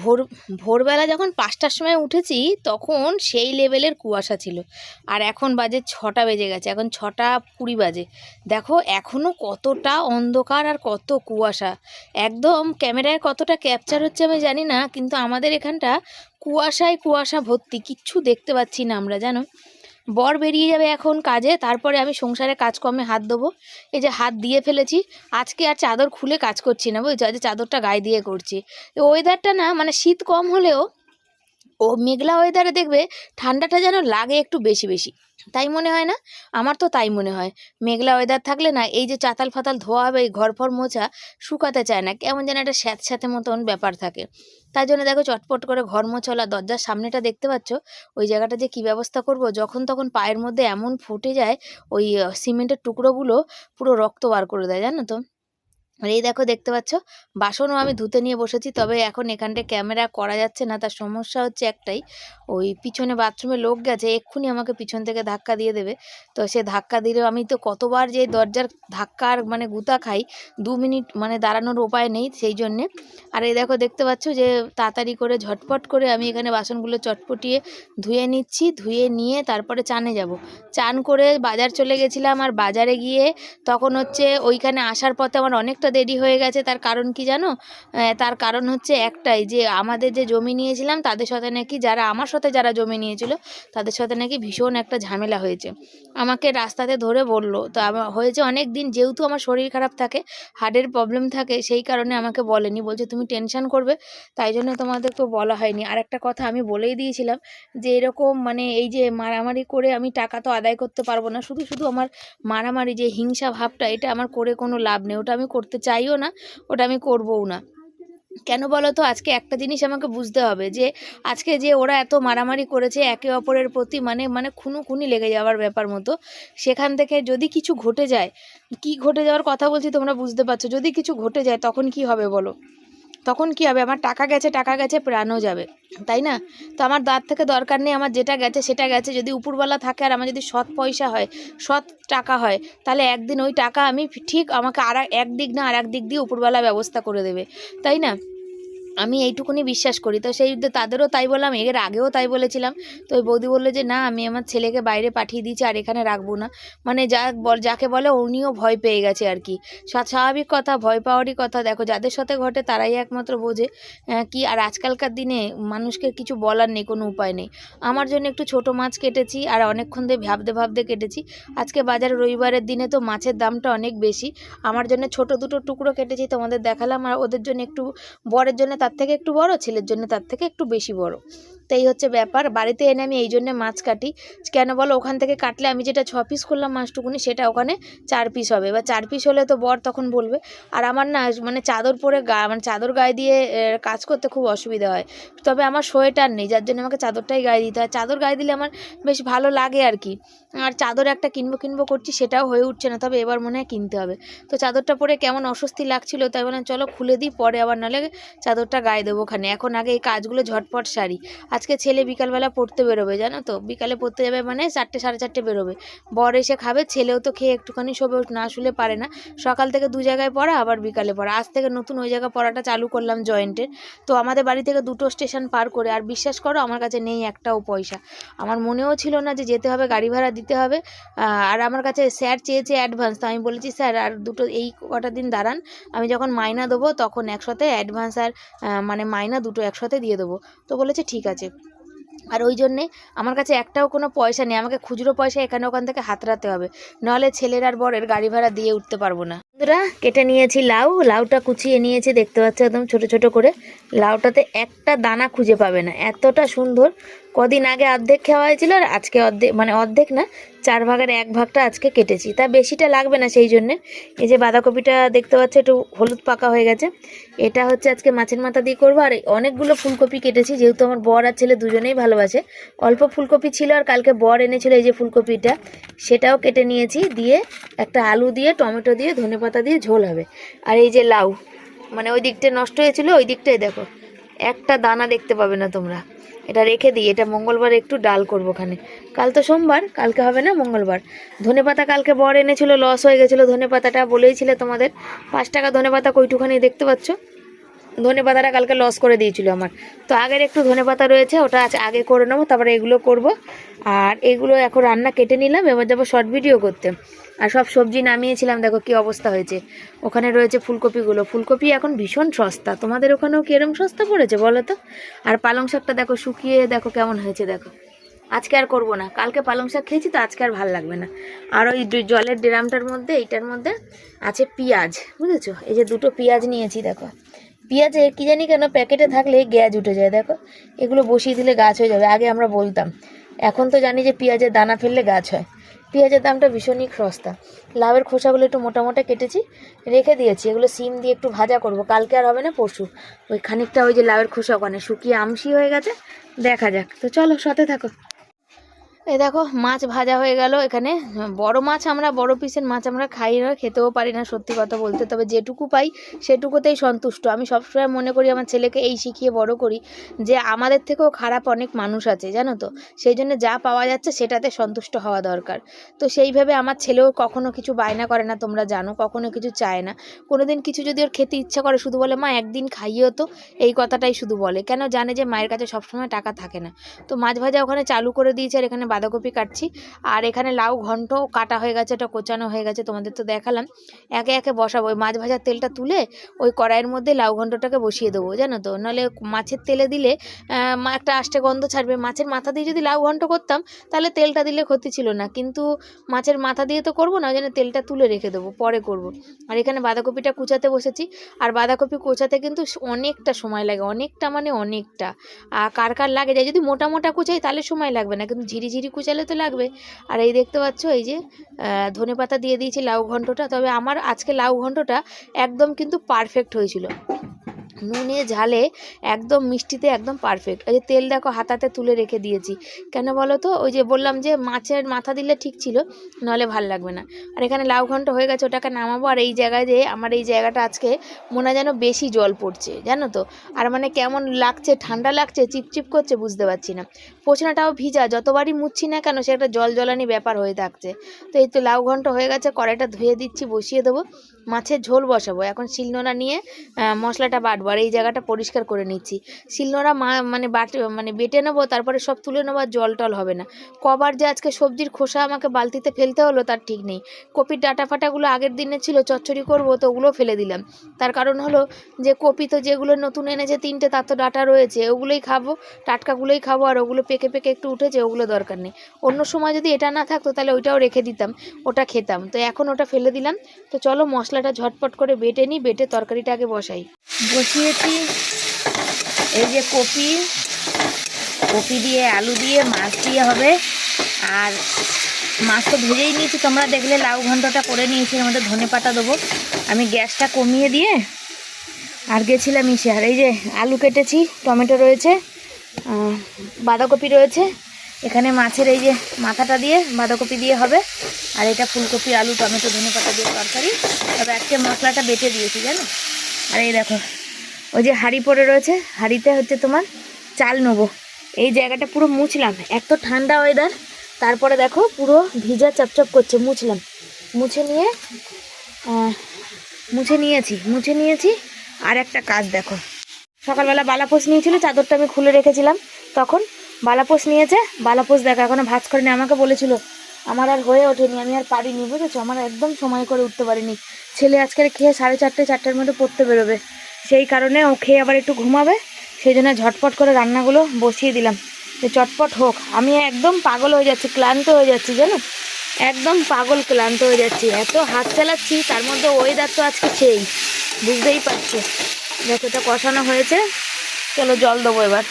ভোর, ভোরবেলা যখন পাঁচটার সময় উঠেছি, তখন সেই লেভেলের কুয়াশা ছিল। আর এখন বাজে ছটা বেজে গেছে, এখন ছটা কুড়ি বাজে। দেখো এখনও কতটা অন্ধকার আর কত কুয়াশা। একদম ক্যামেরায় কতটা ক্যাপচার হচ্ছে আমি জানি না, কিন্তু আমাদের এখানটা কুয়াশায় কুয়াশা ভর্তি, কিচ্ছু দেখতে পাচ্ছি না আমরা, জানো? বর বেরিয়ে যাবে এখন কাজে, তারপরে আমি সংসারে কাজকর্মে হাত দেবো এই যে হাত দিয়ে ফেলেছি, আজকে আর চাদর খুলে কাজ করছি না বুঝছ আজ চাদরটা গায়ে দিয়ে করছি। ওয়েদারটা না মানে শীত কম হলেও ও মেঘলা ওয়েদারে দেখবে ঠান্ডাটা যেন লাগে একটু বেশি বেশি। তাই মনে হয় না? আমার তো তাই মনে হয়। মেঘলা ওয়েদার থাকলে না এই যে চাতাল ফাতাল ধোয়া হবে, এই ঘর ফর মোছা শুকাতে চায় না। কেমন যেন একটা স্যাঁত স্যাঁতে মতন ব্যাপার থাকে। তাই জন্য দেখো চটপট করে ঘর মোছলা, দরজার সামনেটা দেখতে পাচ্ছ? ওই জায়গাটা যে কী ব্যবস্থা করব? যখন তখন পায়ের মধ্যে এমন ফুটে যায়, ওই সিমেন্টের টুকরোগুলো পুরো রক্ত বার করে দেয়, জানো তো? আর এই দেখো দেখতে পাচ্ছ? বাসনও আমি ধুতে নিয়ে বসেছি, তবে এখন এখানটায় ক্যামেরা করা যাচ্ছে না, তার সমস্যা হচ্ছে একটাই। ওই পিছনে বাথরুমে লোক গেছে, এক্ষুনি আমাকে পিছন থেকে ধাক্কা দিয়ে দেবে। তো সে ধাক্কা দিলেও আমি তো কতবার যে দরজার ধাক্কার মানে গুতা খাই, দু মিনিট মানে দাঁড়ানোর উপায় নেই সেই জন্যে। আর এই দেখো দেখতে পাচ্ছ যে তাড়াতাড়ি করে ঝটপট করে আমি এখানে বাসনগুলো চটপটিয়ে ধুয়ে নিচ্ছি, ধুয়ে নিয়ে তারপরে চানে যাব। চান করে বাজার চলে গেছিলাম, আর বাজারে গিয়ে তখন হচ্ছে ওইখানে আসার পথে আমার অনেকটা দেরি হয়ে গেছে, তার কারণ কি জানো? তার কারণ হচ্ছে একটাই, যে আমাদের যে জমি নিয়েছিলাম, তাদের সাথে নাকি যারা, আমার সাথে যারা জমি নিয়েছিল, তাদের সাথে নাকি ভীষণ একটা ঝামেলা হয়েছে। আমাকে রাস্তাতে ধরে বলল, তো হয়েছে অনেক দিন যেহেতু আমার শরীর খারাপ থাকে হার্টের প্রবলেম থাকে, সেই কারণে আমাকে বলেনি, বলছে তুমি টেনশন করবে, তাই জন্য তোমাদেরকে বলা হয়নি। আর একটা কথা আমি বলেই দিয়েছিলাম, যে এরকম মানে এই যে মারামারি করে আমি টাকা তো আদায় করতে পারব না, শুধু শুধু আমার মারামারি যে হিংসা ভাবটা, এটা আমার করে কোনো লাভ নেই, ওটা আমি করতে চাইও না, ওটা আমি করবও না। কেন বলো তো? আজকে একটা জিনিস আমাকে বুঝতে হবে যে, আজকে যে ওরা এত মারামারি করেছে একে অপরের প্রতি মানে মানে খুনোখুনি লেগে যাওয়ার ব্যাপার মতো, সেখান থেকে যদি কিছু ঘটে যায়, কি ঘটে যাওয়ার কথা বলছি তোমরা বুঝতে পারছ? যদি কিছু ঘটে যায় তখন কি হবে বলো? তখন কি হবে? আমার টাকা গেছে টাকা গেছে, প্রাণও যাবে। তাই না? তো আমার দাঁত থেকে দরকার নেই, আমার যেটা গেছে, সেটা গেছে। যদি উপরওয়ালা থাকে আর আমার যদি সৎ পয়সা হয়, সৎ টাকা হয়, তাহলে একদিন ওই টাকা আমি ঠিক আমাকে আর এক দিক না আর এক দিক দিয়ে উপরওয়ালা ব্যবস্থা করে দেবে। তাই না? আমি এইটুকুনি বিশ্বাস করি। তো সেই তাদেরও তাই বললাম এর আগেও তাই বলেছিলাম। তো ওই বৌদি বলল যে না আমি আমার ছেলেকে বাইরে পাঠিয়ে দিয়েছি আর এখানে রাখব না। মানে যা যাকে বলে উনিও ভয় পেয়ে গেছে আর কি। স্বা- স্বাভাবিক কথা ভয় পাওয়ারই কথা। দেখো যাদের সাথে ঘটে তারাই একমাত্র বোঝে আহ, কি আর আজকালকার দিনে মানুষকে কিছু বলার নেই কোনো উপায় নেই। আমার জন্য একটু ছোট মাছ কেটেছি আর অনেকক্ষণ ধরে ভাবতে ভাবতে কেটেছি। আজকে বাজারে রবিবারের দিনে তো মাছের দামটা অনেক বেশি। আমার জন্য ছোট দুটো টুকরো কেটেছি তোমাদের দেখালাম আর ওদের জন্য একটু বরের জন্য তার থেকে একটু বড়, ছেলের জন্য তার থেকে একটু বেশি বড়। তো এই হচ্ছে ব্যাপার। বাড়িতে এনে আমি এই জন্য মাছ কাটি। কেন বলো, ওখান থেকে কাটলে আমি যেটা ছ পিস করলাম মাছটুকুনি, সেটা ওখানে চার পিস হবে। বা চার পিস হলে তো বর তখন বলবে। আর আমার না মানে চাদর পরে গা মানে চাদর গায়ে দিয়ে কাজ করতে খুব অসুবিধা হয়। তবে আমার সোয়েটার নেই, যার জন্য আমাকে চাদরটাই গায়ে দিতে হয়। চাদর গায়ে দিলে আমার বেশ ভালো লাগে আর কি। আর চাদর একটা কিনবো কিনবো করছি, সেটাও হয়ে উঠছে না, তবে এবার মনে হয় কিনতে হবে। তো চাদরটা পরে কেমন অস্বস্তি লাগছিল, তাই বললাম চলো খুলে দিই, পরে আবার নাহলে চাদরটা গায়ে দেবো ওখানে। এখন আগে এই কাজগুলো ঝটপট সারি। আজকে ছেলে বিকালবেলা পড়তে বেরোবে, জানো তো? বিকালে পড়তে যাবে মানে চারটে, সাড়ে চারটে বেরোবে। বর এসে খাবে, ছেলেও তো খেয়ে একটুখানি শোবে না শুলে পারে না। সকাল থেকে দু জায়গায় পড়া, আবার বিকালে পড়া। আজ থেকে নতুন ওই জায়গায় পড়াটা চালু করলাম জয়েন্টের। তো আমাদের বাড়ি থেকে দুটো স্টেশন পার করে, আর বিশ্বাস করো আমার কাছে নেই একটাও পয়সা। আমার মনেও ছিল না যে যেতে হবে গাড়ি ভাড়া দিতে হবে। আর আমার কাছে স্যার চেয়েছে অ্যাডভান্স তো আমি বলেছি, স্যার, আর দুটো, এই কটা দিন দাঁড়ান, আমি যখন মাইনা দেবো, তখন একসাথে অ্যাডভান্স আর মানে মাইনা দুটো একসাথে দিয়ে দেবো। তো বলেছে, ঠিক আছে। আর ওই জন্যে আমার কাছে একটাও কোনো পয়সা নেই, আমাকে খুচরো পয়সা এখানে ওখান থেকে হাতরাতে হবে। নাহলে ছেলের আর বরের গাড়ি ভাড়া দিয়ে উঠতে পারব না। বন্ধুরা, কেটে নিয়েছি লাউ। লাউটা কুচিয়ে নিয়েছি, দেখতে পাচ্ছ একদম ছোট ছোট করে। লাউটাতে একটা দানা খুঁজে পাবে না। এতটা সুন্দর। কদিন আগে অর্ধেক খাওয়া হয়েছিল আর আজকে অর্ধেক মানে অর্ধেক না, চার ভাগের এক ভাগটা আজকে কেটেছি। তা বেশিটা লাগবে না সেই জন্যে। এই যে বাঁধাকপিটা দেখতে পাচ্ছ, একটু হলুদ পাকা হয়ে গেছে। এটা হচ্ছে আজকে মাছের মাথা দিয়ে করব। আর অনেকগুলো ফুলকপি কেটেছি, যেহেতু আমার বর আর ছেলে দুজনেই ভালোবাসে। অল্প ফুলকপি ছিল আর কালকে বর এনেছিল এই যে ফুলকপিটা। সেটাও কেটে নিয়েছি। দিয়ে একটা আলু দিয়ে, টমেটো দিয়ে, ধনেপাতা দিয়ে ঝোল হবে। আর এই যে লাউ মানে ওই দিকটা নষ্ট হয়েছিল, ওই দিকটাই দেখো। একটা দানা দেখতে পাবে না তোমরা। এটা রেখে দিই, এটা মঙ্গলবার একটু ডাল করব ওখানে। কাল তো সোমবার, কালকে হবে না মঙ্গলবার। ধনেপাতা কালকে বর এনেছিল, লস হয়ে গেছিল ধনেপাতাটা, বলেইছিলে তোমাদের। পাঁচ টাকা ধনেপাতা কইটুখানি দেখতে পাচ্ছ? ধনে পাতাটা কালকে লস করে দিয়েছিল আমার। তো আগের একটু ধনে পাতা রয়েছে, ওটা আজ আগে করে নেব, তারপরে এগুলো করব। আর এগুলো এখন রান্না কেটে নিলাম, এবার যাব শর্ট ভিডিও করতে। আর সব সবজি নামিয়েছিলাম, দেখো কি অবস্থা হয়েছে। ওখানে রয়েছে ফুলকপিগুলো। ফুলকপি এখন ভীষণ সস্তা। তোমাদের ওখানেও কিরম সস্তা পড়েছে বলো তো? আর পালং শাকটা দেখো শুকিয়ে, দেখো কেমন হয়েছে, দেখো। আজকে আর করব না। কালকে পালং শাক খেয়েছি তো আজকে আর ভালো লাগবে না। আর ওই জলের ড্রামটার মধ্যে, এইটার মধ্যে আছে পেঁয়াজ, বুঝেছ? এই যে দুটো পেঁয়াজ নিয়েছি, দেখো। পেঁয়াজে কী জানি কেন প্যাকেটে থাকলে গ্যাজ উঠে যায়, দেখো। এগুলো বসিয়ে দিলে গাছ হয়ে যাবে। আগে আমরা বলতাম। এখন তো জানি যে পেঁয়াজের দানা ফেললে গাছ হয়। পেঁয়াজের দামটা ভীষণই সস্তা। লাউয়ের খোসাগুলো একটু মোটা মোটা কেটেছি, রেখে দিয়েছি। এগুলো সিম দিয়ে একটু ভাজা করব। কালকে আর হবে না, পরশু। ওই খানিকটা ওই যে লাউয়ের খোসা ওখানে শুকিয়ে আমসি হয়ে গেছে, দেখা যাক। তো চলো, সাথে থাকো। এই দেখো, মাছ ভাজা হয়ে গেল এখানে। বড় মাছ আমরা, বড় পিসের মাছ আমরা খাই না, খেতেও পারি না, সত্যি কথা বলতে। তবে যেটুকু পাই, সেটুকুতেই সন্তুষ্ট। আমি সবসময় মনে করি, আমার ছেলেকে এই শিখিয়ে বড় করি যে, আমাদের থেকেও খারাপ অনেক মানুষ আছে, জানো তো? সেই জন্য যা পাওয়া যাচ্ছে, সেটাতে সন্তুষ্ট হওয়া দরকার। তো সেইভাবে আমার ছেলেও কখনো কিছু বায়না করে না, তোমরা জানো, কখনো কিছু চায় না। কোনো দিন কিছু যদি ওর খেতে ইচ্ছা করে, শুধু বলে, মা, একদিন খাইয়েও তো। এই কথাটাই শুধু বলে। কেন জানে যে, মায়ের কাছে সবসময় টাকা থাকে না। তো মাছ ভাজা ওখানে চালু করে দিয়েছে, আর এখানে বাঁধাকপি কাটছি। আর এখানে লাউ ঘন্ট কাটা হয়ে গেছে ওটা কোচানো হয়ে গেছে, তোমাদের তো দেখালাম। একে একে বসাবো, ওই মাছ ভাজার তেলটা তুলে ওই কড়াইয়ের মধ্যে লাউ ঘন্টটাকে বসিয়ে দেবো, জানো তো? নাহলে মাছের তেলে দিলে একটা আষ্টে গন্ধ ছাড়বে। মাছের মাথা দিয়ে যদি লাউ ঘন্ট করতাম, তাহলে তেলটা দিলে ক্ষতি ছিল না। কিন্তু মাছের মাথা দিয়ে তো করব না, ওই জন্য তেলটা তুলে রেখে দেবো, পরে করব। আর এখানে বাঁধাকপিটা কুচাতে বসেছি। আর বাঁধাকপি কোচাতে কিন্তু অনেকটা সময় লাগে, অনেকটা মানে অনেকটা। আর কার কার লাগে? যায় যদি মোটা মোটা কুচাই, তাহলে সময় লাগবে না। কিন্তু ঝিরি ঝিরি কুচালে তো লাগবে। আর এই দেখতে পাচ্ছ, এই যে ধনে পাতা দিয়ে দিয়েছি লাউ ঘন্টটা। তবে আমার আজকে লাউ ঘন্টটা একদম কিন্তু পারফেক্ট হয়েছিল। নুনে, ঝালে, একদম মিষ্টিতে একদম পারফেক্ট এই যে তেল দেখো হাতাতে তুলে রেখে দিয়েছি। কেন বলো তো? ওই যে বললাম যে মাছের মাথা দিলে ঠিক ছিল নাহলে ভালো লাগবে না। আর এখানে লাউ ঘন্ট হয়ে গেছে, ওটাকে নামাবো। আর এই জায়গায় যে আমার এই জায়গাটা আজকে মনে যেন বেশি জল পড়ছে, জানো তো? আর মানে কেমন লাগছে, ঠান্ডা লাগছে, চিপচিপ করছে, বুঝতে পারছি না। পোছনাটাও ভিজা, যতবারই মুছছি না কেন, সে একটা জল জলানি ব্যাপার হয়ে থাকছে। তো এই তো লাউ ঘন্ট হয়ে গেছে, কড়াইটা ধুয়ে দিচ্ছি, বসিয়ে দেবো। মাছের ঝোল বসাবো। এখন শিলনোড়া নিয়ে মশলাটা বাটবো আর এই জায়গাটা পরিষ্কার করে নিচ্ছি। শিলনোড়া মা মানে বাট মানে বেটে নেব, তারপরে সব তুলে নেব আর জল টল হবে না। কবার যে আজকে সবজির খোসা আমাকে বালতিতে ফেলতে হলো, তার ঠিক নেই। কপির ডাটা ফাটাগুলো আগের দিনে ছিল, চচ্চড়ি করব তো ওগুলো ফেলে দিলাম। তার কারণ হলো যে কপি তো যেগুলো নতুন এনেছে, তিনটে তার তো ডাটা রয়েছে, ওগুলোই খাব, টাটকাগুলোই খাব আর ওগুলো পেকে পেকে একটু উঠেছে, ওগুলো দরকার নেই। অন্য সময় যদি এটা না থাকতো, তাহলে ওইটাও রেখে দিতাম, ওটা খেতাম। তো এখন ওটা ফেলে দিলাম। তো চলো মশলাটা ঝটপট করে বেটে নিই, বেটে তরকারিটা আগে বসাই। বসিয়েছি। এই যে কপি কপি দিয়ে, আলু দিয়ে, মাছ দিয়ে হবে। আর মাছ তো ভেজেই নিয়েছি, তোমরা দেখলে লাউ ঘন্টটা করে নিয়েছি, এর মধ্যে ধনে পাতা দেবো। আমি গ্যাসটা কমিয়ে দিয়ে আর গেছিলাম ইসে আর এই যে আলু কেটেছি, টমেটো রয়েছে বাঁধাকপি রয়েছে এখানে মাছের এই যে মাথাটা দিয়ে বাঁধাকপি দিয়ে হবে, আর এটা ফুলকপি, আলু, টমেটো, ধনে পাতা দিয়ে তরকারি। তবে আজকে মশলাটা বেটে দিয়েছি, জানো? আর এই দেখো, ওই যে হাঁড়ি পড়ে রয়েছে, হাঁড়িতে হচ্ছে তোমার চাল নেব। এই জায়গাটা পুরো মুছলাম, এত ঠান্ডা ওয়েদার তারপরে দেখো পুরো ভিজা চপচপ করছে, মুছলাম। মুছে নিয়ে মুছে নিয়েছি মুছে নিয়েছি, আর একটা কাজ দেখো। সকালবেলা বালাপোষ নিয়েছিল, চাদরটা আমি খুলে রেখেছিলাম, তখন বালাপোষ নিয়েছে বালাপোষ দেখো, এখনও ভাজ করেনি, আমাকে বলেছিল, আমার আর হয়ে ওঠেনি, আমি আর পারিনি, বুঝেছ? আমার একদম সময় করে উঠতে পারিনি। ছেলে আজকের খেয়ে সাড়ে চারটে, চারটের মধ্যে পড়তে বেরোবে। সেই কারণে ও খেয়ে আবার একটু ঘুমাবে, সেই জন্য ঝটপট করে রান্নাগুলো বসিয়ে দিলাম। যে চটপট হোক, আমি একদম পাগল হয়ে যাচ্ছি, ক্লান্ত হয়ে যাচ্ছি, জানো? একদম পাগল, ক্লান্ত হয়ে যাচ্ছি, এত হাত চালাচ্ছি, তার মধ্যে ওয়েদার তো আজকে সেই, বুঝতেই পারছি। এটা কষানো হয়েছে, চলো জল দেবো এবার।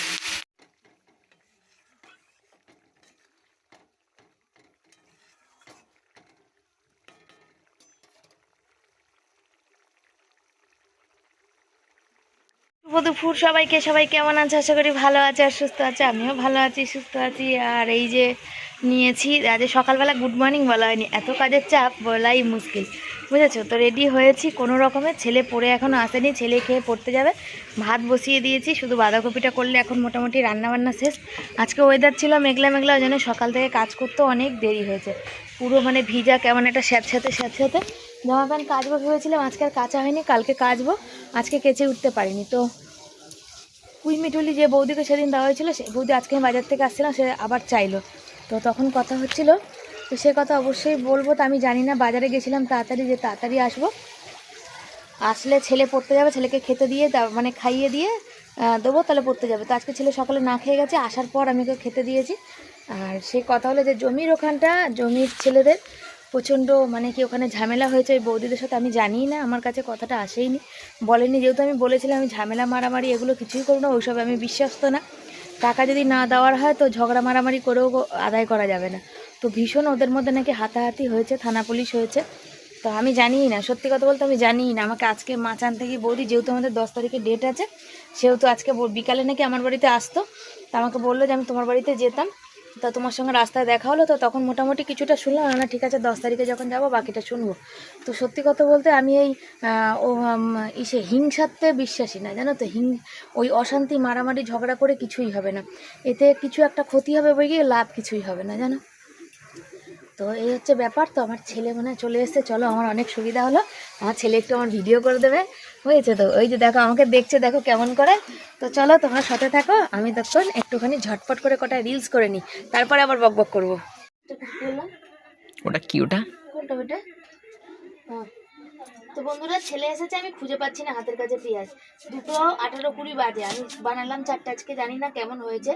শুভ সবাইকে, সবাই কেমন আছে? আশা করি ভালো আছে আর সুস্থ আছে। আমিও ভালো আছি, সুস্থ আছি। আর এই যে নিয়েছি, আজ সকালবেলা গুড মর্নিং বলা হয়নি। এত কাজের চাপ, বলাই মুশকিল। বুঝেছ? তো রেডি হয়েছি, কোনো রকমের ছেলে পড়ে এখনও আসেনি, ছেলে খেয়ে পড়তে যাবে। ভাত বসিয়ে দিয়েছি, শুধু বাঁধাকপিটা করলে এখন মোটামুটি রান্নাবান্না শেষ। আজকে ওয়েদার ছিল মেঘলা মেঘলা, ওই জন্য সকাল থেকে কাজ করতে অনেক দেরি হয়েছে। পুরো মানে ভিজা, কেমন একটা স্যাঁতস্যাঁতে স্যাঁতস্যাঁতে। জামা প্যান্ট কাচবো ভেবেছিলাম, আজকে আর কাচা হয়নি, কালকে কাচবো, আজকে কেচে উঠতে পারিনি। তো কুই মিটুলি যে বৌদিকে সেদিন দেওয়া হয়েছিল, সে বৌদি আজকে আমি বাজার থেকে আসছিলাম, সে আবার চাইলো। তো তখন কথা হচ্ছিল, তো সে কথা অবশ্যই বলব, তো আমি জানি না, বাজারে গেছিলাম তাড়াতাড়ি যে তাড়াতাড়ি আসব। আসলে ছেলে পড়তে যাবে, ছেলেকে খেতে দিয়ে মানে খাইয়ে দিয়ে দেবো, তাহলে পড়তে যাবে। তো আজকে ছেলে সকালে না খেয়ে গেছে, আসার পর আমি খেতে দিয়েছি। আর সে কথা হলো যে, জমির ওখানটা, জমির ছেলেদের প্রচণ্ড মানে কি ওখানে ঝামেলা হয়েছে, ওই বৌদিদের সাথে আমি জানিই না, আমার কাছে কথাটা আসেইনি। বলেনি, যেহেতু আমি বলেছিলাম আমি ঝামেলা মারামারি এগুলো কিছুই করব না, ওইসব আমি বিশ্বাস্ত না। টাকা যদি না দেওয়ার হয় তো ঝগড়া মারামারি করেও আদায় করা যাবে না। তো ভীষণ ওদের মধ্যে নাকি হাতাহাতি হয়েছে, থানা পুলিশ হয়েছে। তো আমি জানিই না, সত্যি কথা বলতে আমি জানিই না, আমাকে আজকে মাছ আনতে গিয়ে বৌদি, যেহেতু আমাদের দশ তারিখে ডেট আছে, সেহেতু আজকে বিকালে নাকি আমার বাড়িতে আসতো। তা আমাকে বলল যে আমি তোমার বাড়িতে যেতাম। তা তোমার সঙ্গে রাস্তায় দেখা হলো তো তখন মোটামুটি কিছুটা শুনলাম, না ঠিক আছে, দশ তারিখে যখন যাব বাকিটা শুনব। তো সত্যি কথা বলতে আমি এই ও ইসে হিংসাতে বিশ্বাসী না, জানো তো? হিং, ওই অশান্তি, মারামারি, ঝগড়া করে কিছুই হবে না। এতে কিছু একটা ক্ষতি হবে বই গিয়ে লাভ কিছুই হবে না, জানো? তো এই হচ্ছে ব্যাপার। তো আমার ছেলে মনে চলে এসছে। চলো, আমার অনেক সুবিধা হলো। আমার ছেলে একটু আমার ভিডিও করে দেবে। হয়েছে তো? ওই যে দেখো আমাকে দেখছে দেখো কেমন করে। তো চলো তোমার সাথে থাকো আমি তখন একটুখানি ঝটপট করে কটা রিলস করে নিই। তারপরে আবার বক বক করব। ওটা কি ওটা? কোনটা ওটা? হ্যাঁ। তো বন্ধুরা, ছেলে এসেছে, আমি খুঁজে পাচ্ছি না হাতের কাছে পেঁয়াজ। দুটো আঠারো কুড়ি বাজে, আমি বানালাম চারটা, আজকে জানি না কেমন হয়েছে।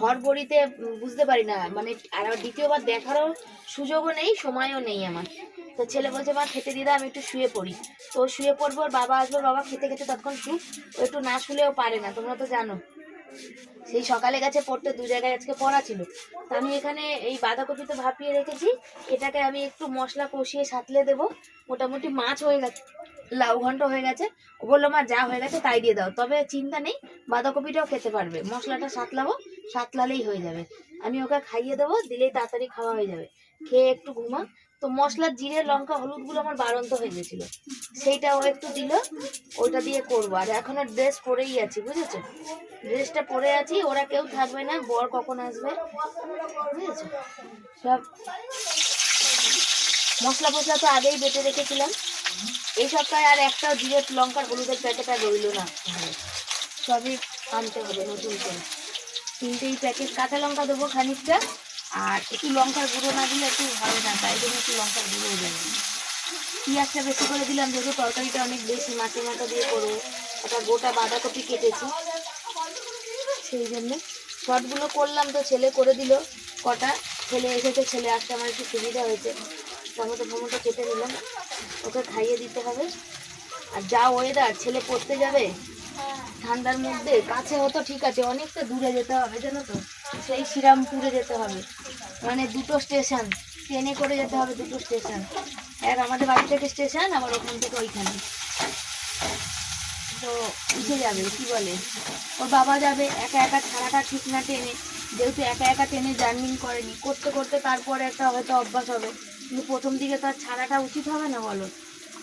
হরবড়িতে বুঝতে পারি না মানে আর দ্বিতীয়বার দেখারও সুযোগও নেই, সময়ও নেই আমার। তো ছেলে বলছে, মা, খেতে দিয়ে দাও আমি একটু শুয়ে পড়ি। তো শুয়ে পড়ব, বাবা আসব, বাবা খেতে খেতে ততক্ষণ শুক, ও একটু না শুলেও পারে না, তোমরা তো জানো। সেই সকালে গেছে পড়তে দু জায়গায় আজকে পড়া ছিল। তো আমি এখানে এই বাঁধাকপিতে ভাপিয়ে রেখেছি। এটাকে আমি একটু মশলা কষিয়ে সাতলে দেবো। মোটামুটি মাছ হয়ে গেছে, লাউ ঘন্ট হয়ে গেছে। বলল, মা, যা হয়ে গেছে তাই দিয়ে দাও। তবে চিন্তা নেই, বাঁধাকপিটাও খেতে পারবে। মশলাটা সাতলাবো, সাতলালেই হয়ে যাবে। আমি ওকে খাইয়ে দেবো, দিলেই তাড়াতাড়ি খাওয়া হয়ে যাবে। খেয়ে একটু ঘুমা তো মশলা, জিরে, লঙ্কা, হলুদগুলো আমার বাড়ন্ত হয়ে গেছিল। সেইটা ও একটু দিল ওটা দিয়ে করব। আর এখনও ড্রেস পরেই আছি, বুঝেছ? ড্রেসটা পরে আছি, ওরা কেউ থাকবে না, বর কখন আসবে, বুঝেছ? সব মশলা ফসলা তো আগেই বেটে রেখেছিলাম। এই সপ্তাহে আর একটাও জিরে লঙ্কার হলুদের প্যাকেট আর রইল না। সবই আনতে হবে নতুন করে। তিনটেই প্যাকেট। কাঁচা লঙ্কা দেবো খানিকটা। আর একটু লঙ্কার গুঁড়ো না দিলে একটু হবে না, তাই জন্য একটু লঙ্কার গুঁড়ো দেবো। পেঁয়াজটা বেশি করে দিলাম, যেহেতু তরকারিটা অনেক বেশি মাছের মাথা দিয়ে করব, একটা গোটা বাঁধাকপি কেটেছি। সেই জন্য শর্টগুলো করলাম তো, ছেলে করে দিল কটা, ছেলে এসেছে, ছেলে আসতে আমার একটু সুবিধা হয়েছে। টমেটো ফমেটো কেটে নিলাম, ওকে খাইয়ে দিতে হবে। আর যা ওয়েদার ছেলে পড়তে যাবে? ঠান্ডার মধ্যে, কাছে হতো ঠিক আছে, অনেকটা দূরে যেতে হবে, জানো তো? সেই শ্রীরামপুরে যেতে হবে। মানে দুটো স্টেশন। ট্রেনে করে যেতে হবে দুটো স্টেশন। এক আমাদের বাড়ি থেকে স্টেশন, আবার ওখান থেকে ওইখানে। তো উঠে যাবে, কি বলে? ওর বাবা যাবে, একা একা ছাড়াটা ঠিক না ট্রেনে যেহেতু একা একা ট্রেনে জার্নিং করেনি, করতে করতে তারপরে একটা হয়তো অভ্যাস হবে। কিন্তু প্রথম দিকে তার ছাড়াটা উচিত হবে না বলো?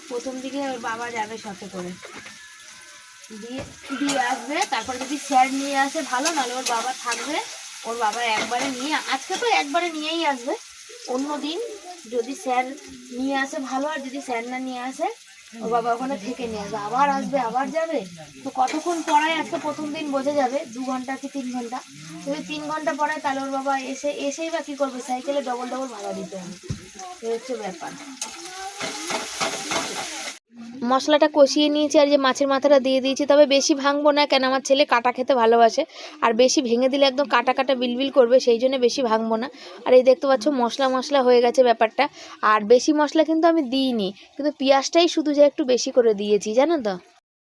প্রথম দিকে ওর বাবা যাবে সাথে করে। দিয়ে দিয়ে আসবে, তারপর যদি স্যার নিয়ে আসে, ভালো, নাহলে ওর বাবা থাকবে। ওর বাবা একবারে নিয়ে, আজকে তো একবারে নিয়েই আসবে। অন্য দিন যদি স্যার নিয়ে আসে ভালো, আর যদি স্যার না নিয়ে আসে, ওর বাবা ওখানে থেকে নিয়ে আসবে। আবার আসবে, আবার যাবে। তো কতক্ষণ পড়ায়? আজকে প্রথম দিন বোঝা যাবে, দু ঘণ্টা কি তিন ঘণ্টা? যদি তিন ঘণ্টা পড়ায়, তাহলে ওর বাবা এসে, এসেই বা কী করবে? সাইকেলে ডবল ডবল ভাড়া দিতে হবে। এই হচ্ছে ব্যাপার। মশলাটা কষিয়ে নিয়েছি আর যে মাছের মাথাটা দিয়ে দিয়েছি, তবে বেশি ভাঙবো না কেন? আমার ছেলে কাটা খেতে ভালোবাসে আর বেশি ভেঙে দিলে একদম কাটা কাটা বিলবিল করবে, সেই জন্য বেশি ভাঙবো না। আর এই দেখতে পাচ্ছ মশলা মশলা হয়ে গেছে ব্যাপারটা। আর বেশি মশলা কিন্তু আমি দিইনি, কিন্তু পেঁয়াজটাই শুধু যে একটু বেশি করে দিয়েছি, জানো তো?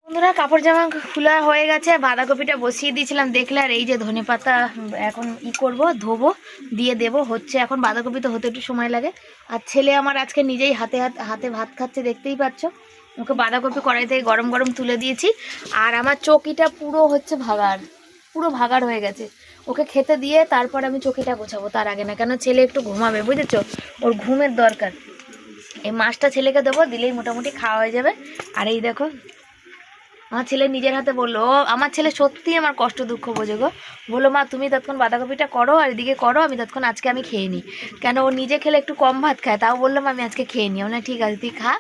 বন্ধুরা, কাপড় জামা খোলা হয়ে গেছে বাঁধাকপিটা বসিয়ে দিয়েছিলাম। দেখলে আর এই যে ধনে পাতা এখন ই করব, ধোবো, দিয়ে দেবো। হচ্ছে এখন বাঁধাকপি তো হতে একটু সময় লাগে। আর ছেলে আমার আজকে নিজেই হাতে হাত, হাতে ভাত খাচ্ছে, দেখতেই পাচ্ছ। ওকে বাঁধাকপি কড়াই থেকে গরম গরম তুলে দিয়েছি। আর আমার চকিটা পুরো হচ্ছে ভাগার পুরো ভাগার হয়ে গেছে। ওকে খেতে দিয়ে তারপর আমি চকিটা গোছাবো তার আগে না, কেন ছেলে একটু ঘুমাবে, বুঝেছ? ওর ঘুমের দরকার। এই মাছটা ছেলেকে দেবো, দিলেই মোটামুটি খাওয়া হয়ে যাবে। আর এই দেখো আমার ছেলে নিজের হাতে বলল, ও, আমার ছেলে সত্যি আমার কষ্ট দুঃখ বোঝে গো। বলল, মা, তুমি তৎক্ষণ বাঁধাকপিটা করো আর এদিকে করো, আমি তৎক্ষণ আজকে আমি খেয়ে নিই। কেন, ও নিজে খেলে একটু কম ভাত খায়, তাও বললাম আমি আজকে খেয়ে নিই। বললাম, ঠিক আছে, তুই খা।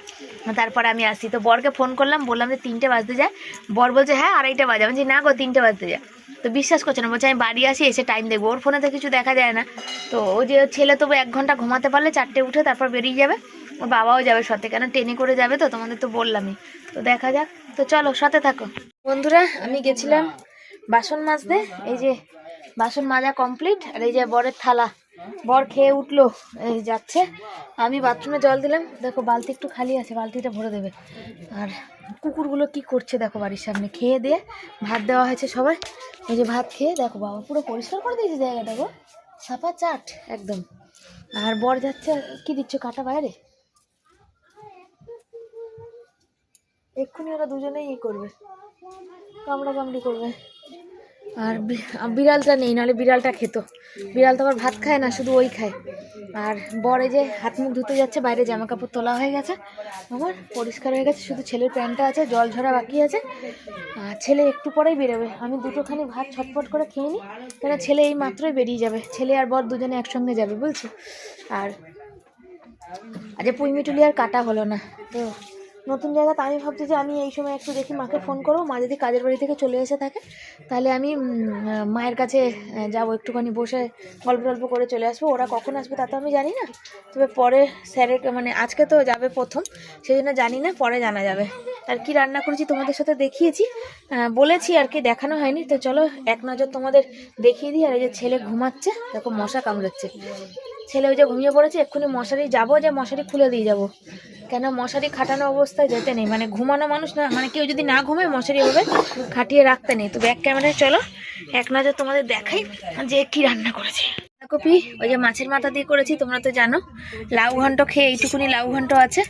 তারপরে আমি আসি। তো বরকে ফোন করলাম, বললাম যে, তিনটে বাজতে যায়। বর বলছে হ্যাঁ আড়াইটা বাজে। আমি না গো, তিনটে বাজতে যায়। তো বিশ্বাস করছে না, বলছে, আমি বাড়ি আসি, এসে টাইম দেখব। ওর ফোনে তো কিছু দেখা যায় না। তো ও যে ছেলে তবু এক ঘণ্টা ঘুমাতে পারলে, চারটে উঠে তারপর বেরিয়ে যাবে। ওর বাবাও যাবে সাথে, কেন ট্রেনে করে যাবে তো, তোমাদের তো বললামই। তো দেখা যাক। তো চলো, সাথে থাকো। বন্ধুরা, আমি গেছিলাম বাসন মাজতে। এই যে বাসন মাজা কমপ্লিট, আর এই যে বরের থালা। বর খেয়ে উঠল, এই যাচ্ছে। আমি বাথরুমে জল দিলাম। দেখো, বালতি একটু খালি আছে, বালতিটা ভরে দেবে। আর কুকুরগুলো কি করছে দেখো বাড়ির সামনে। খেয়ে দিয়ে ভাত দেওয়া হয়েছে সবাই। এই যে ভাত খেয়ে, দেখো বাবা, পুরো পরিষ্কার করে দিয়েছে জায়গাটা গো। সাপা চাট, একদম। আর বর যাচ্ছে, কি দিচ্ছ, কাটা বাইরে? এক্ষুনি ওরা দুজনেই ই করবে। কামড়া কামড়ি করবে। আর বিড়ালটা নেই, নাহলে বিড়ালটা খেত। বিড়াল তো আবার ভাত খায় না, শুধু ওই খায়। আর বরে যে হাত মুখ ধুতে যাচ্ছে, বাইরে জামা কাপড় তোলা হয়ে গেছে। আমার পরিষ্কার হয়ে গেছে, শুধু ছেলের প্যান্টটা আছে, জল ঝরা বাকি আছে। আর ছেলে একটু পরেই বেরোবে। আমি দুটোখানি ভাত ছটফট করে খেয়ে নিই, কেন ছেলে এই মাত্রই বেরিয়ে যাবে। ছেলে আর বর দুজনে একসঙ্গে যাবে, বুঝছ? আর আজ পুঁইমিটুলি আর কাটা হলো না, তো নতুন জায়গাতে আমি ভাবছি যে আমি এই সময় একটু দেখি মাকে ফোন করব। মা যদি কাজের বাড়ি থেকে চলে এসে থাকে, তাহলে আমি মায়ের কাছে যাব, একটুখানি বসে গল্প টল্প করে চলে আসব। ওরা কখন আসবে তা তো আমি জানি না। তবে পরে স্যারের মানে আজকে তো যাবে প্রথম, সেই জন্য জানি না, পরে জানা যাবে। আর কি রান্না করেছি তোমাদের সাথে দেখিয়েছি বলেছি আর কি, দেখানো হয়নি। তো চলো, এক নজর তোমাদের দেখিয়ে দিই। আর এই যে ছেলে ঘুমাচ্ছে, দেখো মশা কামড়াচ্ছে। ছেলে ওই যে ঘুমিয়ে পড়েছে, এক্ষুনি মশারি যাব, যে মশারি খুলে দিয়ে যাব। কেন মশারি খাটানো অবস্থায় যেতে নেই মানে ঘুমানো মানুষ না মানে কেউ যদি না ঘুমায়, মশারি হবে, খাটিয়ে রাখতে নেই। তো ব্যাক ক্যামেরায় চলো, এক নজর তোমাদের দেখাই যে কি রান্না করেছে। কপি, ওই যে মাছের মাথা দিয়ে করেছি, তোমরা তো জানো, লাউ ঘন্ট খেয়ে এইটুকুনি লাউ ঘন্ট আছে।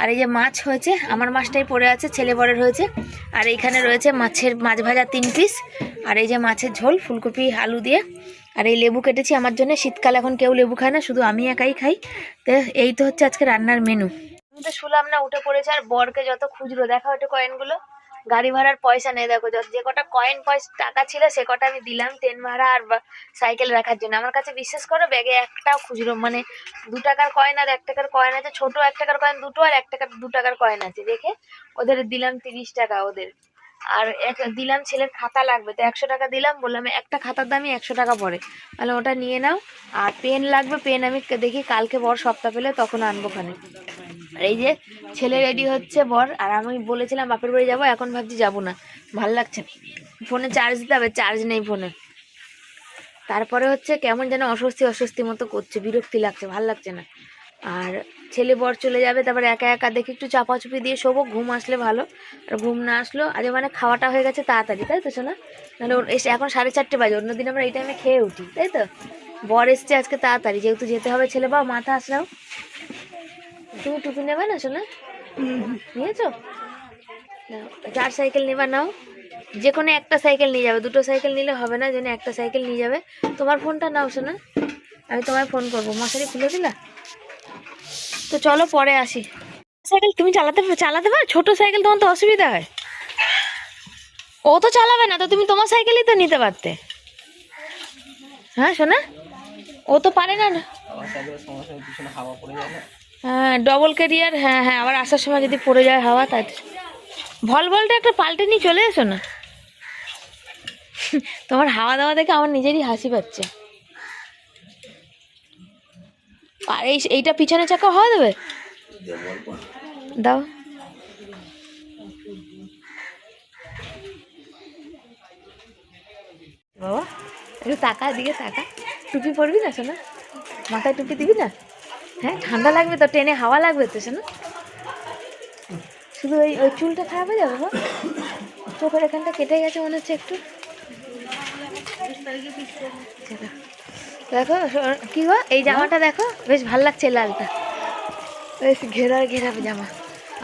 আর এই যে মাছ হয়েছে, আমার মাছটাই পড়ে আছে, ছেলে বড়ের হয়েছে। আর এইখানে রয়েছে মাছের মাছ ভাজা তিন পিস আর এই যে মাছের ঝোল, ফুলকপি, আলু দিয়ে। আর এই লেবু কেটেছি আমার জন্য। শীতকাল এখন কেউ লেবু খায় না, শুধু আমি একাই খাই। তো, এই তো হচ্ছে আজকে রান্নার মেনু আমি তো শুলাম না, উঠে পড়েছে আর বরকে যত খুচরো দেখা ওটা কয়েনগুলো গাড়ি ভাড়ার পয়সা নেই, দেখো যে কটা কয়েন পয়সা, টাকা ছিল, সে কটা আমি দিলাম ট্রেন ভাড়া আর সাইকেল রাখার জন্য। আমার কাছে বিশ্বাস করো ব্যাগে একটাও খুচরো মানে দু টাকার কয়েন আর এক টাকার কয়েন আছে, ছোট এক টাকার কয়েন দুটো আর এক টাকার, দু টাকার কয়েন আছে। দেখে ওদের দিলাম তিরিশ টাকা ওদের। আর এক দিলাম ছেলের খাতা লাগবে, তো একশো টাকা দিলাম, বললাম একটা খাতার দামই একশো টাকা পড়ে। তাহলে ওটা নিয়ে নাও। আর পেন লাগবে, পেন আমি দেখি কালকে বর সপ্তাহ পেলে তখন আনব খানে। আর এই যে ছেলে রেডি হচ্ছে বর, আর আমি বলেছিলাম, বাপের বাড়ি যাব, এখন ভাবছি যাব না। ভালো লাগছে ফোনে চার্জ দিতে হবে চার্জ নেই ফোনে। তারপরে হচ্ছে কেমন যেন অস্বস্তি অস্বস্তি মতো করছে, বিরক্তি লাগছে, ভালো লাগছে না। আর ছেলে বর চলে যাবে, তারপরে একা একা দেখে একটু চাপাচুপি দিয়ে শোবো, ঘুম আসলে ভালো। আর ঘুম না আসলো আজ মানে খাওয়াটা হয়ে গেছে তাড়াতাড়ি, তাই তো শোনা নাহলে ওর এসে এখন সাড়ে চারটে বাজে অন্যদিন আমরা এই টাইমে খেয়ে উঠি, তাই তো? বর এসছে আজকে তাড়াতাড়ি, যেহেতু যেতে হবে ছেলে বা মাথা আসরাও। তুমি টুপি নেবে না শোনা নিয়েছো? চার সাইকেল নেবা, নাও। যে কোনো একটা সাইকেল নিয়ে যাবে, দুটো সাইকেল নিলে হবে না, যেন একটা সাইকেল নিয়ে যাবে। তোমার ফোনটা নাও শোনা আমি তোমায় ফোন করব। মশারি খুলে দিলা? তো চলো পরে আসি। সাইকেল তুমি চালাতে চালাতে পারো? ছোট সাইকেল তোমার তো অসুবিধা হয়। ও তো চালাবে না, তো তুমি তোমার সাইকেলই তো নিতে পারতে। হ্যাঁ শোনা ও তো পারে না হ্যাঁ ডবল ক্যারিয়ার হ্যাঁ হ্যাঁ আবার আসার সময় যদি পড়ে যায় হাওয়া, তাই ভল ভলটা একটা পাল্টে নিয়ে চলে এসো না। তোমার হাওয়া দাওয়া দেখে আমার নিজেরই হাসি পাচ্ছে। আর, এই এইটা পিছনে চাকা হওয়া দেবে দাও। বাবা, একটু তাকা দিকে তাকা। টুপি পরবি না শোনা মাথায় টুপি দিবি না? হ্যাঁ ঠান্ডা লাগবে তো ট্রেনে হাওয়া লাগবে তো শোনা শুধু ওই ওই চুলটা খারাপ হয়ে যাবে চোখের এখানটা কেটে গেছে মনে হচ্ছে একটু। দেখো কি গো? এই জামাটা দেখো? বেশ ভালো লাগছে লালটা। বেশ ঘেরা ঘেরা জামা।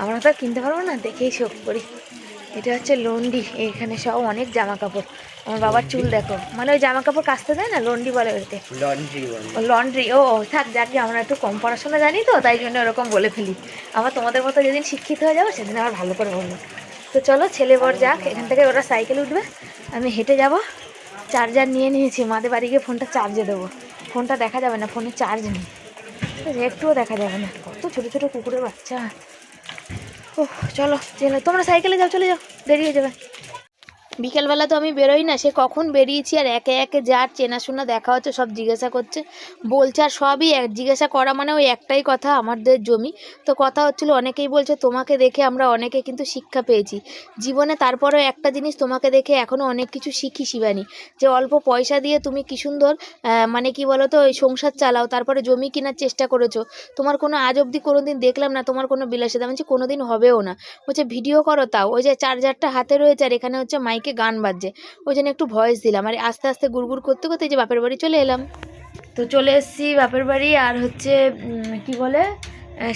আমরা তো কিনতে পারব না দেখেই শোক করি। এটা হচ্ছে লন্ডি এখানে সব অনেক জামা কাপড় আমার বাবার চুল দেখো। মানে ওই জামা কাপড় কাচতে দেয় না লন্ডি বলে ওইতে লন্ড্রি ও থাক যাকে আমরা একটু কম পড়াশোনা জানি তো তাই জন্য ওরকম বলে ফেলি। আবার তোমাদের মতো যেদিন শিক্ষিত হয়ে যাব সেদিন আবার ভালো করে বলব। তো চলো ছেলে বর যাক এখান থেকে ওরা সাইকেল উঠবে। আমি হেঁটে যাব। চার্জার নিয়ে নিয়েছি, মাদের বাড়ি গিয়ে ফোনটা চার্জে দেবো। ফোনটা দেখা যাবে না, ফোনে চার্জ নেই। একটুও দেখা যাবে না। কত ছোটো ছোটো কুকুরের বাচ্চা। ও চলো চলো তোমরা সাইকেলে যাও, চলে যাও, দেরি হয়ে যাবে। বিকেলবেলা তো আমি বেরোই না, সে কখন বেরিয়েছি আর একে একে যার চেনাশোনা দেখা হচ্ছে সব জিজ্ঞাসা করছে। বলছে আর সবই এক, জিজ্ঞাসা করা মানে ওই একটাই কথা আমাদের জমি। তো কথা হচ্ছিল অনেকেই বলছে তোমাকে দেখে আমরা অনেকে কিন্তু শিক্ষা পেয়েছি। জীবনে তারপরেও একটা জিনিস তোমাকে দেখে এখনও অনেক কিছু শিখি শিবানী। যে অল্প পয়সা দিয়ে তুমি কি সুন্দর মানে কি বলো তো ওই সংসার চালাও, তারপরে জমি কেনার চেষ্টা করেছ। তোমার কোনো আজ অবধি কোনো দিন দেখলাম না, তোমার কোনো বিলাসিতা। বলছি কোনো দিন হবেও না। বলছে, ভিডিও করো তাও। ওই যে চার্জারটা হাতে রয়েছে আর এখানে হচ্ছে মাইকে গান বাজছে। ওই জন্য একটু ভয়েস দিলাম। আর আস্তে আস্তে গুড়গুড় করতে করতে যে বাপের বাড়ি চলে এলাম। তো চলে এসেছি বাপের বাড়ি আর হচ্ছে কি বলে?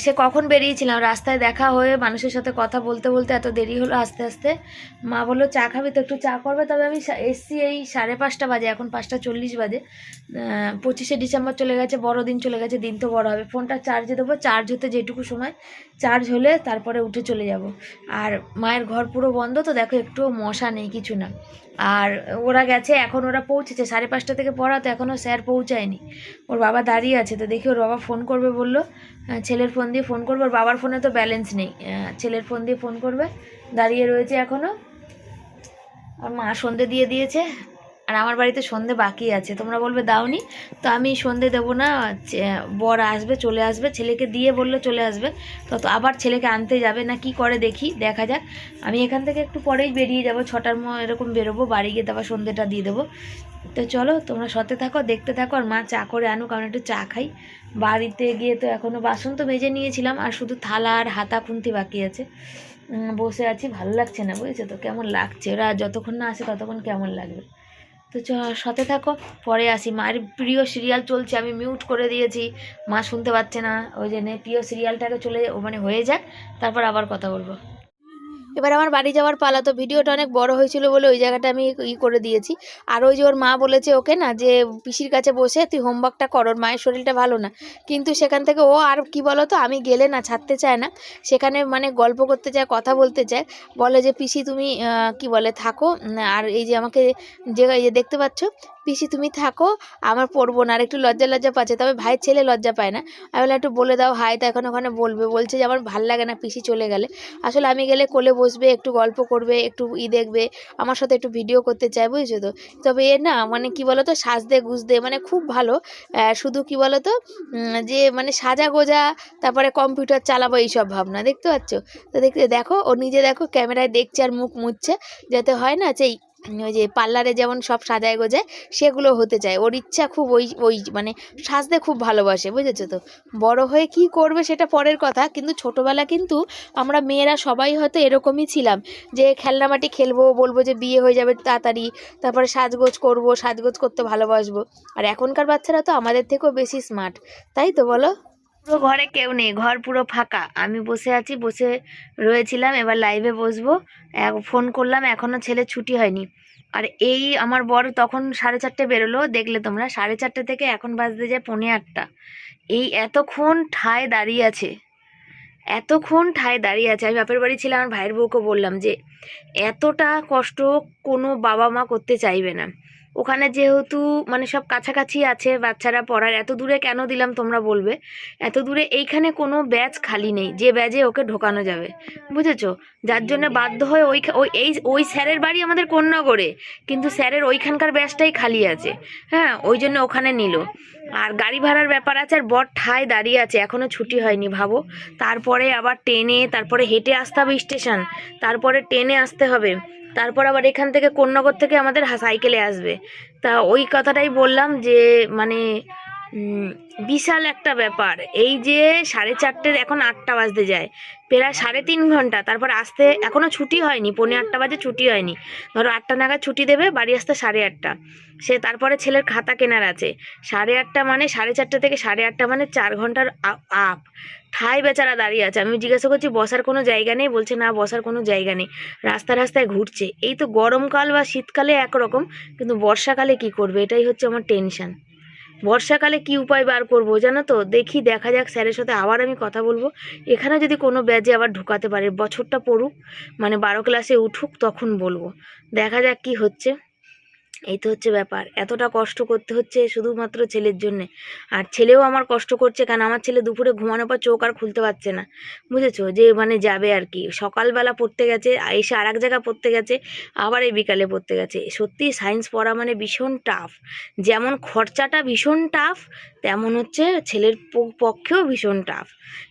সে কখন বেরিয়েছিলাম? রাস্তায় দেখা হয়ে মানুষের সাথে কথা বলতে বলতে এত দেরি হলো আস্তে আস্তে। মা বলল, চা খাবি তো, একটু চা করবে? তবে আমি এসছি এই সাড়ে পাঁচটা বাজে, এখন পাঁচটা চল্লিশ বাজে। পঁচিশে ডিসেম্বর চলে গেছে বড় দিন চলে গেছে, দিন তো বড় হবে। ফোনটা চার্জে দেবো চার্জ হতে যেটুকু সময়। চার্জ হলে তারপরে উঠে চলে যাব। আর মায়ের ঘর পুরো বন্ধ, তো দেখো একটুও মশা নেই, কিছু না। আর ওরা গেছে, এখন ওরা পৌঁছেছে, সাড়ে পাঁচটা থেকে পড়াতো এখনও স্যার পৌঁছায়নি। ওর বাবা দাঁড়িয়ে আছে, তো দেখি ওর বাবা ফোন করবে বলল। ছেলের ফোন দিয়ে ফোন করবে, ওর বাবার ফোনে তো ব্যালেন্স নেই। ছেলের ফোন দিয়ে ফোন করবে, দাঁড়িয়ে রয়েছে এখনও আর মা সন্ধে দিয়ে দিয়েছে আর আমার বাড়িতে সন্ধে বাকি আছে, তোমরা বলবে দাওনি। তো আমি সন্ধে দেবো না বর আসবে, চলে আসবে, ছেলেকে দিয়ে বললে চলে আসবে। তো আবার ছেলেকে আনতে যাবে না, কি করে দেখি, দেখা যাক। আমি এখান থেকে একটু পরেই বেরিয়ে যাব, ছটার মো এরকম বেরোবো, বাড়ি গিয়ে তারপর সন্ধেটা দিয়ে দেবো। তো চলো, তোমরা সতে থাকো, দেখতে থাকো, আর মা চা করে আনুক কারণ একটু চা খাই। বাড়িতে গিয়ে তো এখনও বাসন তো মেজে নিয়েছিলাম, আর শুধু থালা আর হাতা খুন্তি বাকি আছে। বসে আছি, ভালো লাগছে না, বুঝেছ তো? কেমন লাগছে? ওরা যতক্ষণ না আসে ততক্ষণ কেমন লাগবে? তো সাথে থাকো, পরে আসি। মায়ের প্রিয় সিরিয়াল চলছে, আমি মিউট করে দিয়েছি। মা শুনতে পাচ্ছে না। ওই জন্য প্রিয় সিরিয়ালটাকে চলে ও মানে হয়ে যাক, তারপর আবার কথা বলব। এবার আমার বাড়ি যাওয়ার পালা, তো ভিডিওটা অনেক বড় হয়েছিল বলে ওই জায়গাটা আমি ই করে দিয়েছি। আর ওই যে ওর মা বলেছে ওকে না যে, পিসির কাছে বসে তুই হোমওয়ার্কটা কর, ওর মায়ের শরীরটা ভালো না। কিন্তু সেখান থেকে ও আর কি বলো তো আমি গেলে না, ছাড়তে চায় না। সেখানে মানে গল্প করতে চায়, কথা বলতে চায়। বলে যে, পিসি তুমি কি বলে, থাকো। আর এই যে আমাকে যে দেখতে পাচ্ছ পিসি তুমি থাকো, আমার পড়ব না, আর একটু লজ্জা লজ্জা পাচ্ছে, তবে ভাইয়ের ছেলে লজ্জা পায় না। আমি বলে একটু বলে দাও, হাই, তো এখন ওখানে বলবে, বলছে যে আমার ভালো লাগে না, পিসি চলে গেলে। আসলে আমি গেলে কোলে বসবে, একটু গল্প করবে, একটু ই দেখবে, আমার সাথে একটু ভিডিও করতে চায়, বুঝছ তো? তবে এ না মানে কি বলো তো সাজদে গুজদে মানে খুব ভালো। শুধু কি বলো তো যে মানে সাজা গোজা, তারপরে কম্পিউটার চালাবো, এইসব ভাবনা, দেখতে পাচ্ছ? তো দেখতে, দেখো, ও নিজে দেখো, ক্যামেরায় দেখছে আর মুখ মুছছে, যাতে হয় না এই ওই যে পার্লারে যেমন সব সাজায় গোজায়, সেগুলো হতে চায়। ওর ইচ্ছা খুব ওই ওই মানে সাজতে খুব ভালোবাসে, বুঝেছ তো? বড় হয়ে কি করবে সেটা পরের কথা, কিন্তু ছোটোবেলা কিন্তু আমরা মেয়েরা সবাই হয়তো এরকমই ছিলাম যে খেলনামাটি খেলব, বলব যে বিয়ে হয়ে যাবে তাড়াতাড়ি, তারপরে সাজগোজ করব, সাজগোজ করতে ভালোবাসবো। আর এখনকার বাচ্চারা তো আমাদের থেকেও বেশি স্মার্ট তাই তো বলো? পুরো ঘরে কেউ নেই, ঘর পুরো ফাঁকা। আমি বসে আছি, বসে রয়েছিলাম, এবার লাইভে বসবো। ফোন করলাম এখনও ছেলে ছুটি হয়নি। আর এই আমার বর তখন সাড়ে চারটে বেরোলো, দেখলে তোমরা, সাড়ে চারটে থেকে এখন বাজতে যায় পৌনে আটটা। এই এতক্ষণ ঠায় দাঁড়িয়ে আছে। এতক্ষণ ঠায় দাঁড়িয়ে আছে। আমি বাপের বাড়ি ছিলাম, আমার ভাইয়ের বউকে বললাম যে, এতটা কষ্ট কোনো বাবা মা করতে চাইবে না। ওখানে যেহেতু মানে সব কাছাকাছি আছে, বাচ্চারা পড়ার, এত দূরে কেন দিলাম তোমরা বলবে? এত দূরে এইখানে কোনো ব্যাচ খালি নেই, যে ব্যাজে ওকে ঢোকানো যাবে। বুঝেছ? যার জন্য বাধ্য হয়ে ওই ওই এই ওই স্যারের বাড়ি আমাদের কন্যাগড়ে কিন্তু স্যারের ওইখানকার ব্যাচটাই খালি আছে। হ্যাঁ ওই জন্য ওখানে নিল। আর গাড়ি ভাড়ার ব্যাপার আছে, আর বর ঠায় দাঁড়িয়ে আছে এখনও ছুটি হয়নি ভাবো। তারপরে আবার ট্রেনে, তারপরে হেঁটে আসতে হবে স্টেশন, তারপরে ট্রেনে আসতে হবে। তারপর আবার এখান থেকে কন্যাগর থেকে আমাদের সাইকেলে আসবে। তা ওই কথাটাই বললাম যে মানে বিশাল একটা ব্যাপার। এই যে সাড়ে চারটে এখন আটটা বাজতে যায়, প্রায় সাড়ে তিন ঘণ্টা। তারপর আসতে এখনও ছুটি হয়নি, পৌনে আটটা বাজে ছুটি হয়নি। ধরো আটটা নাগাদ ছুটি দেবে, বাড়ি আসতে সাড়ে আটটা। সে তারপরে ছেলের খাতা কেনার আছে। সাড়ে আটটা মানে সাড়ে চারটে থেকে সাড়ে আটটা মানে চার ঘণ্টার আপ। ঠাই বেচারা দাঁড়িয়ে আছে। আমি জিজ্ঞাসা করছি, বসার কোনো জায়গা নেই? বলছে, না, বসার কোনো জায়গা নেই। রাস্তা রাস্তায় ঘুরছে। এই তো গরমকাল বা শীতকালে একরকম, কিন্তু বর্ষাকালে কি করবে? এটাই হচ্ছে আমার টেনশন বর্ষাকালে কি উপায় বার করব জানো তো? দেখি, দেখা যাক স্যারের সাথে আবার আমি কথা বলব। এখানে যদি কোনো ব্যাজে আবার ঢুকাতে পারে, বছরটা পড়ুক মানে বারো ক্লাসে উঠুক, তখন বলব। দেখা যাক কি হচ্ছে। এই তো হচ্ছে ব্যাপার। এতটা কষ্ট করতে হচ্ছে শুধুমাত্র ছেলের জন্যে। আর ছেলেও আমার কষ্ট করছে কারণ আমার ছেলে দুপুরে ঘুমানোর পর চোখ আর খুলতে পারছে না। বুঝেছ? যে মানে যাবে আর কি। সকালবেলা পড়তে গেছে, এসে আর এক জায়গায় পড়তে গেছে, আবার এই বিকালে পড়তে গেছে। সত্যি সায়েন্স পড়া মানে ভীষণ টাফ যেমন খরচাটা ভীষণ টাফ তেমন হচ্ছে ছেলের পক্ষেও ভীষণ টাফ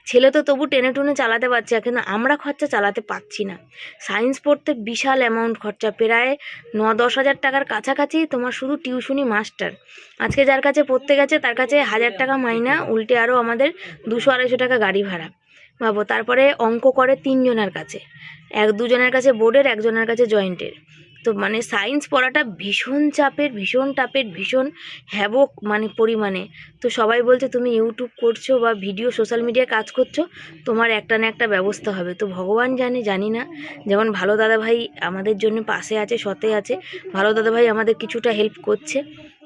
ছেলে তো তবু টেনে টুনে চালাতে পারছে কিন্তু আমরা খরচা চালাতে পারছি না। সায়েন্স পড়তে বিশাল অ্যামাউন্ট খরচা, প্রায় ন দশ হাজার টাকার কাছাকাছি তোমার শুধু টিউশনি মাস্টার আজকে যার কাছে পড়তে গেছে, তার কাছে হাজার টাকা মাইনা, উল্টে আরও আমাদের দুশো আড়াইশো টাকা গাড়ি ভাড়া। ভাবো, তারপরে অঙ্ক করে তিনজনের কাছে। এক, দুজনের কাছে বোর্ডের একজনের কাছে জয়েন্টের তো মানে সায়েন্স পড়াটা ভীষণ চাপের, ভীষণ টাপের, ভীষণ হ্যাবক মানে পরিমাণে। তো সবাই বলছে, তুমি ইউটিউব করছ বা ভিডিও সোশ্যাল মিডিয়ায় কাজ করছ, তোমার একটা না একটা ব্যবস্থা হবে। তো ভগবান জানে, জানি না। যেমন ভালো দাদাভাই আমাদের জন্য পাশে আছে, সতে আছে। ভালো দাদাভাই আমাদের কিছুটা হেল্প করছে।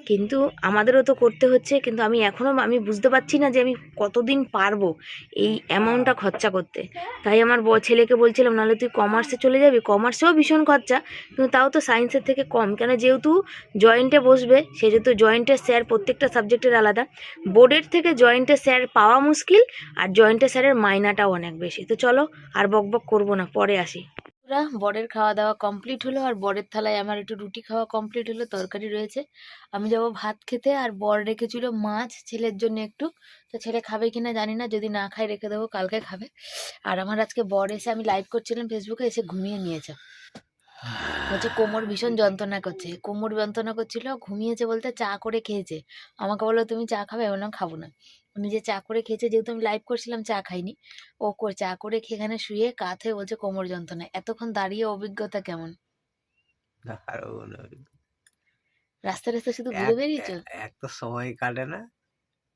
কিন্তু আমাদেরও তো করতে হচ্ছে, কিন্তু আমি এখনও আমি বুঝতে পারছি না যে আমি কতদিন পারব এই অ্যামাউন্টটা খরচা করতে। তাই আমার ব- ছেলেকে বলছিলাম, নাহলে তুই কমার্সে চলে যাবি। কমার্সেও ভীষণ খরচা, কিন্তু তাও তো সায়েন্সের থেকে কম। কেন যেহেতু জয়েন্টে বসবে সে যেহেতু জয়েন্টের স্যার প্রত্যেকটা সাবজেক্টের আলাদা। বোর্ডের থেকে জয়েন্টের স্যার পাওয়া মুশকিল, আর জয়েন্টের স্যারের মাইনাটাও অনেক বেশি। তো চলো, আর বক বক করব না, পরে আসি। পুরা বরের খাওয়া দাওয়া কমপ্লিট হলো আর বরের থালায় আমার একটু রুটি খাওয়া কমপ্লিট হলো, তরকারি রয়েছে। আমি যাব ভাত খেতে আর বর রেখেছিল মাছ, ছেলের জন্য একটু। তো ছেলে খাবে কিনা জানি না, যদি না খায় রেখে দেবো, কালকে খাবে। আর আমার আজকে বর এসে আমি লাইভ করছিলাম ফেসবুকে এসে ঘুমিয়ে নিয়েছে। বলছে, কোমর ভীষণ যন্ত্রণা করছে। কোমর যন্ত্রণা করছিল, ঘুমিয়েছে বলতে চা করে খেয়েছে। আমাকে বলল, তুমি চা খাবে? বললাম, খাব না। আমি যে চা করে খেয়েছে যেহেতু আমি লাইভ করছিলাম চা খাইনি। ও করে চা করে খেয়ে এখানে শুয়ে কাত হয়ে বলছে কোমর যন্ত্রণা। এতক্ষণ দাঁড়িয়ে অভিজ্ঞতা কেমন? রাস্তা রাস্তা শুধু ঘুরে বেরিয়েছো? এক তো সময় কাটে না।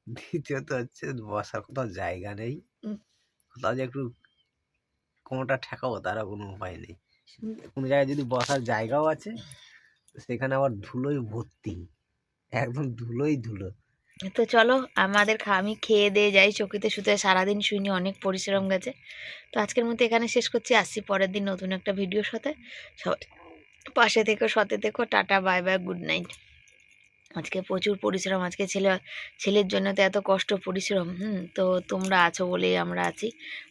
দ্বিতীয়ত হচ্ছে বসার কোথাও জায়গা নেই। কোথাও যে একটু কোনোটা ঠেকাবো তারও কোনো উপায় নেই। কোনো জায়গায় যদি বসার জায়গাও আছে সেখানে আবার ধুলোই ভর্তি। একদম ধুলোই ধুলো। তো চলো, আমাদের আমি খেয়ে দিয়ে যাই, চকিতে শুতে সারাদিন শুইনি, অনেক পরিশ্রম গেছে। তো আজকের মতো এখানে শেষ করছি, আসছি পরের দিন নতুন একটা ভিডিওর সাথে। সবাই পাশে থেকো সতে থেকো, tata, bye bye, good night. আজকে প্রচুর পরিশ্রম, আজকে ছেলে, ছেলের জন্য তো এত কষ্ট পরিশ্রম, হুম? তো তোমরা আছো বলেই আমরা আছি।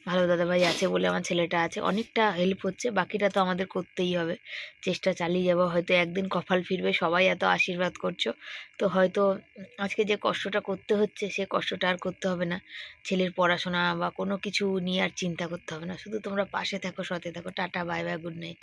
ভালো দাদাভাই আছে বলে আমার ছেলেটা আছে। অনেকটা হেল্প হচ্ছে, বাকিটা তো আমাদের করতেই হবে। চেষ্টা চালিয়ে যাব, হয়তো একদিন কপাল ফিরবে, সবাই এত আশীর্বাদ করছ। তো হয়তো আজকে যে কষ্টটা করতে হচ্ছে, সে কষ্টটা আর করতে হবে না। ছেলের পড়াশোনা বা কোনো কিছু নিয়ে আর চিন্তা করতে হবে না। শুধু তোমরা পাশে থাকো, সতে থাকো, tata bye bye good night